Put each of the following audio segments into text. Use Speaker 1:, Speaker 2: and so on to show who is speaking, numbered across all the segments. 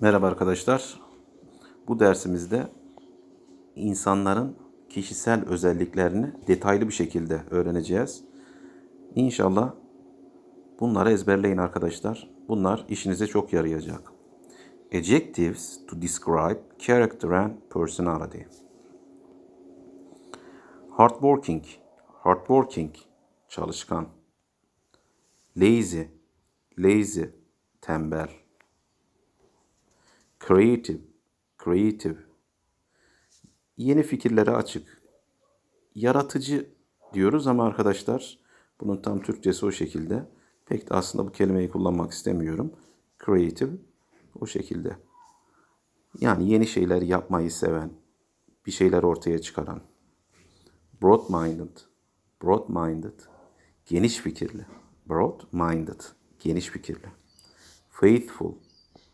Speaker 1: Merhaba arkadaşlar. Bu dersimizde insanların kişisel özelliklerini detaylı bir şekilde öğreneceğiz. İnşallah bunları ezberleyin arkadaşlar. Bunlar işinize çok yarayacak. Adjectives to describe character and personality. Hardworking, hardworking, çalışkan. Lazy, lazy, tembel. Creative, creative. Yeni fikirlere açık. Yaratıcı diyoruz ama arkadaşlar bunun tam Türkçesi o şekilde. Pek de aslında bu kelimeyi kullanmak istemiyorum. Creative o şekilde. Yani yeni şeyler yapmayı seven, bir şeyler ortaya çıkaran. Broad-minded, broad-minded, geniş fikirli. Broad-minded, geniş fikirli. Faithful,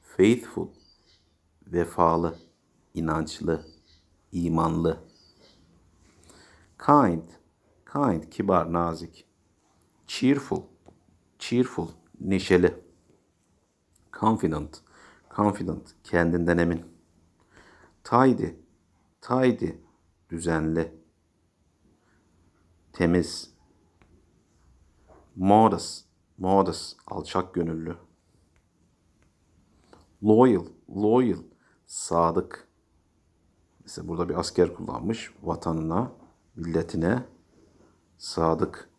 Speaker 1: faithful, vefalı, inançlı, imanlı. Kind, kind, kibar, nazik. Cheerful, cheerful, neşeli. Confident, confident, kendinden emin. Tidy, tidy, düzenli. Temiz. Modest, modest, alçak gönüllü. Loyal, loyal, sadık. Mesela burada bir asker kullanmış. Vatanına, milletine sadık.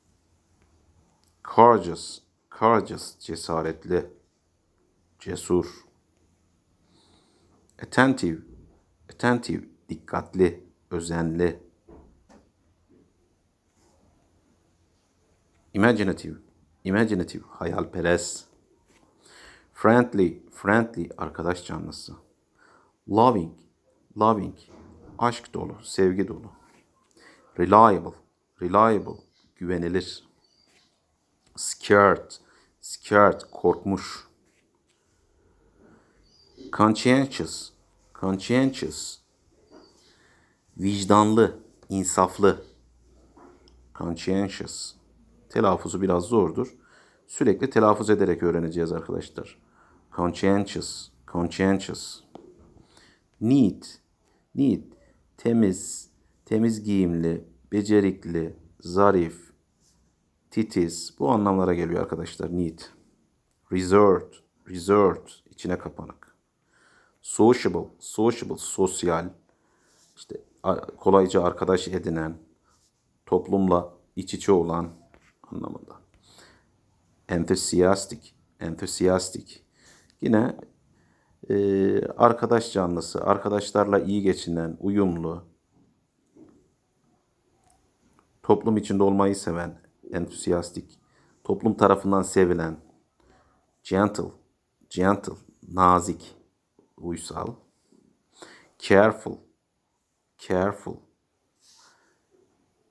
Speaker 1: Courageous, courageous, cesaretli, cesur. Attentive, attentive, dikkatli, özenli. Imaginative, imaginative, hayalperest. Friendly, friendly, arkadaş canlısı. Loving, loving, aşk dolu, sevgi dolu. Reliable, reliable, güvenilir. Scared, scared, korkmuş. Conscientious, conscientious, vicdanlı, insaflı. Conscientious. Telaffuzu biraz zordur. Sürekli telaffuz ederek öğreneceğiz arkadaşlar. Conscientious, conscientious. Neat, neat, temiz, temiz giyimli, becerikli, zarif, titiz. Bu anlamlara geliyor arkadaşlar. Neat. Reserved, reserved, içine kapanık. Sociable, sociable, sosyal. İşte kolayca arkadaş edinen, toplumla iç içe olan anlamında. Enthusiastic, enthusiastic. Yine e, arkadaş canlısı, arkadaşlarla iyi geçinen, uyumlu, toplum içinde olmayı seven, enthusiastic, toplum tarafından sevilen, gentle, gentle, nazik, uysal, careful, careful,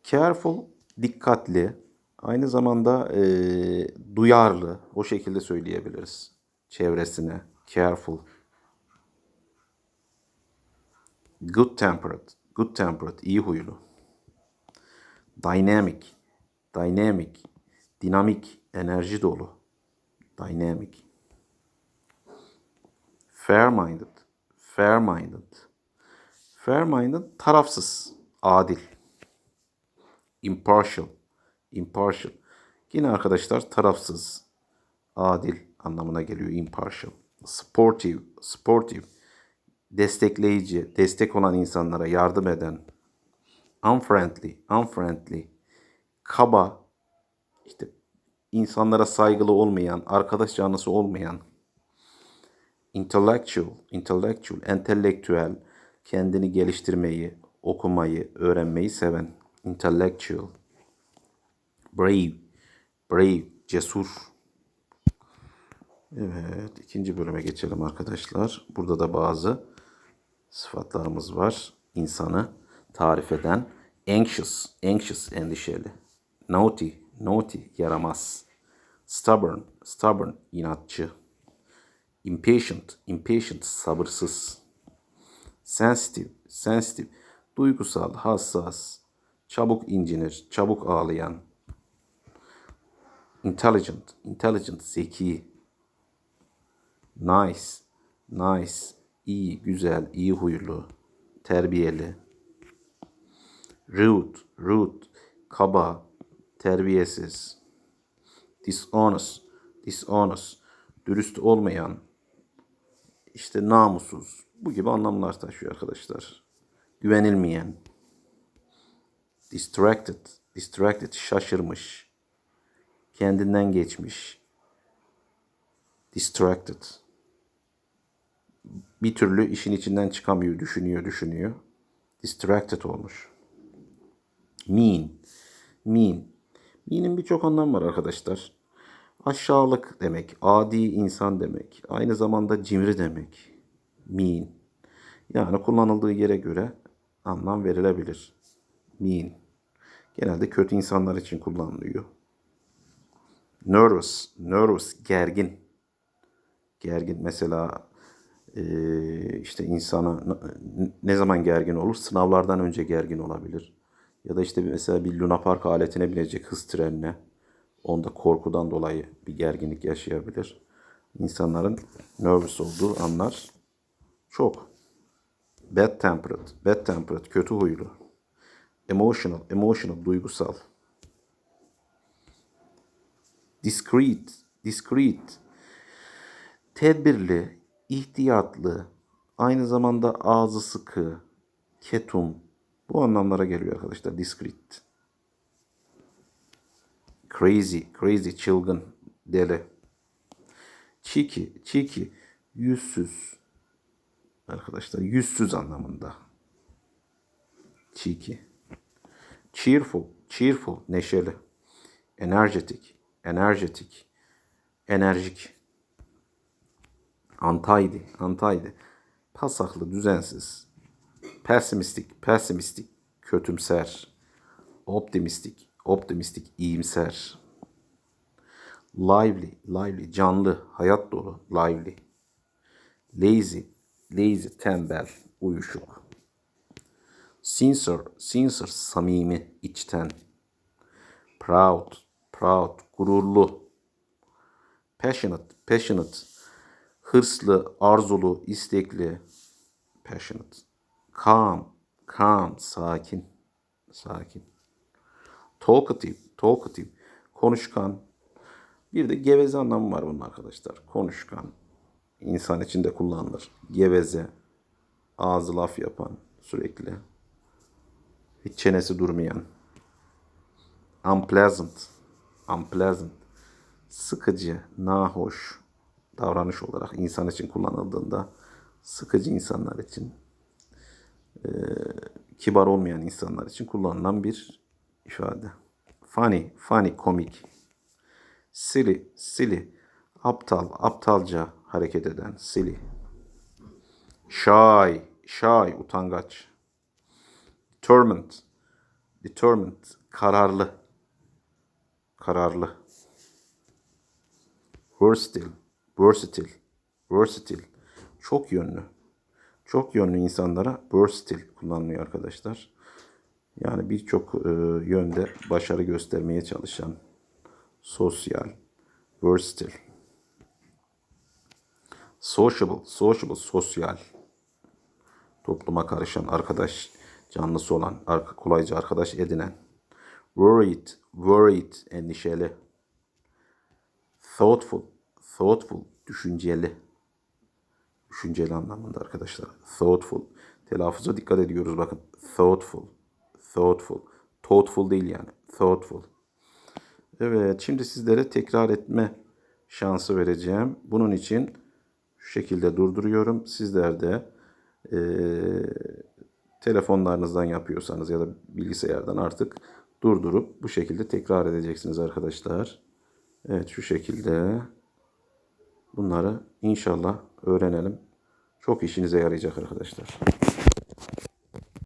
Speaker 1: careful, dikkatli, aynı zamanda e, duyarlı, o şekilde söyleyebiliriz çevresine, careful, good tempered, good tempered, iyi huylu, dynamic, dynamic, dinamik, enerji dolu, dynamic, fair-minded, fair-minded, fair-minded, tarafsız, adil, impartial, impartial. Yine arkadaşlar tarafsız, adil anlamına geliyor impartial. Sportive, sportive, destekleyici, destek olan insanlara yardım eden. Unfriendly, unfriendly, kaba, işte insanlara saygılı olmayan, arkadaş canlısı olmayan. Intellectual, intellectual, entelektüel, kendini geliştirmeyi, okumayı, öğrenmeyi seven. Intellectual. Brave, brave, cesur. Evet, ikinci bölüme geçelim arkadaşlar. Burada da bazı sıfatlarımız var. İnsanı tarif eden. Anxious, anxious, endişeli. Naughty, naughty, yaramaz. Stubborn, stubborn, inatçı. Impatient, impatient, sabırsız. Sensitive, sensitive, duygusal, hassas. Çabuk incinir, çabuk ağlayan. Intelligent, intelligent, zeki. Nice, nice, iyi, güzel, iyi huylu, terbiyeli. Rude, rude, kaba, terbiyesiz. Dishonest, dishonest, dürüst olmayan, işte namussuz. Bu gibi anlamlar taşıyor arkadaşlar. Güvenilmeyen. Distracted, distracted, şaşırmış. Kendinden geçmiş. Distracted. Bir türlü işin içinden çıkamıyor, düşünüyor, düşünüyor. Distracted olmuş. Mean. Mean. Mean'in birçok anlamı var arkadaşlar. Aşağılık demek, adi insan demek, aynı zamanda cimri demek. Mean. Yani kullanıldığı yere göre anlam verilebilir. Mean. Genelde kötü insanlar için kullanılıyor. Nervous, nervous, gergin. Gergin mesela işte insana ne zaman gergin olur? Sınavlardan önce gergin olabilir. Ya da işte mesela bir Luna Park aletine binecek hız trenine. Onda korkudan dolayı bir gerginlik yaşayabilir. İnsanların nervous olduğu anlar çok. Bad tempered, bad tempered, kötü huylu. Emotional, emotional, duygusal. Discreet, discreet, tedbirli, ihtiyatlı, aynı zamanda ağzı sıkı, ketum. Bu anlamlara geliyor arkadaşlar. Discreet. Crazy, crazy, çılgın, deli. Cheeky, cheeky, yüzsüz. Arkadaşlar yüzsüz anlamında. Cheeky. Cheerful, cheerful, neşeli. Energetic, energetic, enerjik. Untidy, untidy. Pasaklı, düzensiz. Pessimistik, pessimistik, kötümser. Optimistik, optimistik, iyimser. Lively, lively, canlı, hayat dolu, lively. Lazy, lazy, tembel, uyuşuk. Sincere, sincere, samimi, içten. Proud, proud, gururlu. Passionate, passionate, hırslı, arzulu, istekli. Passionate. Calm, calm, sakin, sakin. Talkative, talkative, konuşkan. Bir de geveze anlamı var bunun arkadaşlar. Konuşkan, insan içinde kullanılır. Geveze, ağzı laf yapan sürekli. Hiç çenesi durmayan. Unpleasant, unpleasant. Sıkıcı, nahoş davranış olarak insan için kullanıldığında sıkıcı insanlar için kibar olmayan insanlar için kullanılan bir ifade. Funny, funny, komik. Silly, silly. Aptal, aptalca hareket eden, silly. Shy, shy, utangaç. Determined, determined, kararlı. Kararlı. Versatile, versatile, versatile. Çok yönlü. Çok yönlü insanlara versatile kullanılıyor arkadaşlar. Yani birçok e, yönde başarı göstermeye çalışan, sosyal, versatile. Sociable, sociable, sosyal. Topluma karışan, arkadaş canlısı olan, kolayca arkadaş edinen. Worried, worried, endişeli. Thoughtful, thoughtful, düşünceli. Düşünceli anlamında arkadaşlar. Thoughtful. Telaffuza dikkat ediyoruz bakın. Thoughtful, thoughtful. Thoughtful değil yani. Thoughtful. Evet, şimdi sizlere tekrar etme şansı vereceğim. Bunun için şu şekilde durduruyorum. Sizler de eee, telefonlarınızdan yapıyorsanız ya da bilgisayardan artık durdurup bu şekilde tekrar edeceksiniz arkadaşlar. Evet, şu şekilde bunları inşallah öğrenelim. Çok işinize yarayacak arkadaşlar.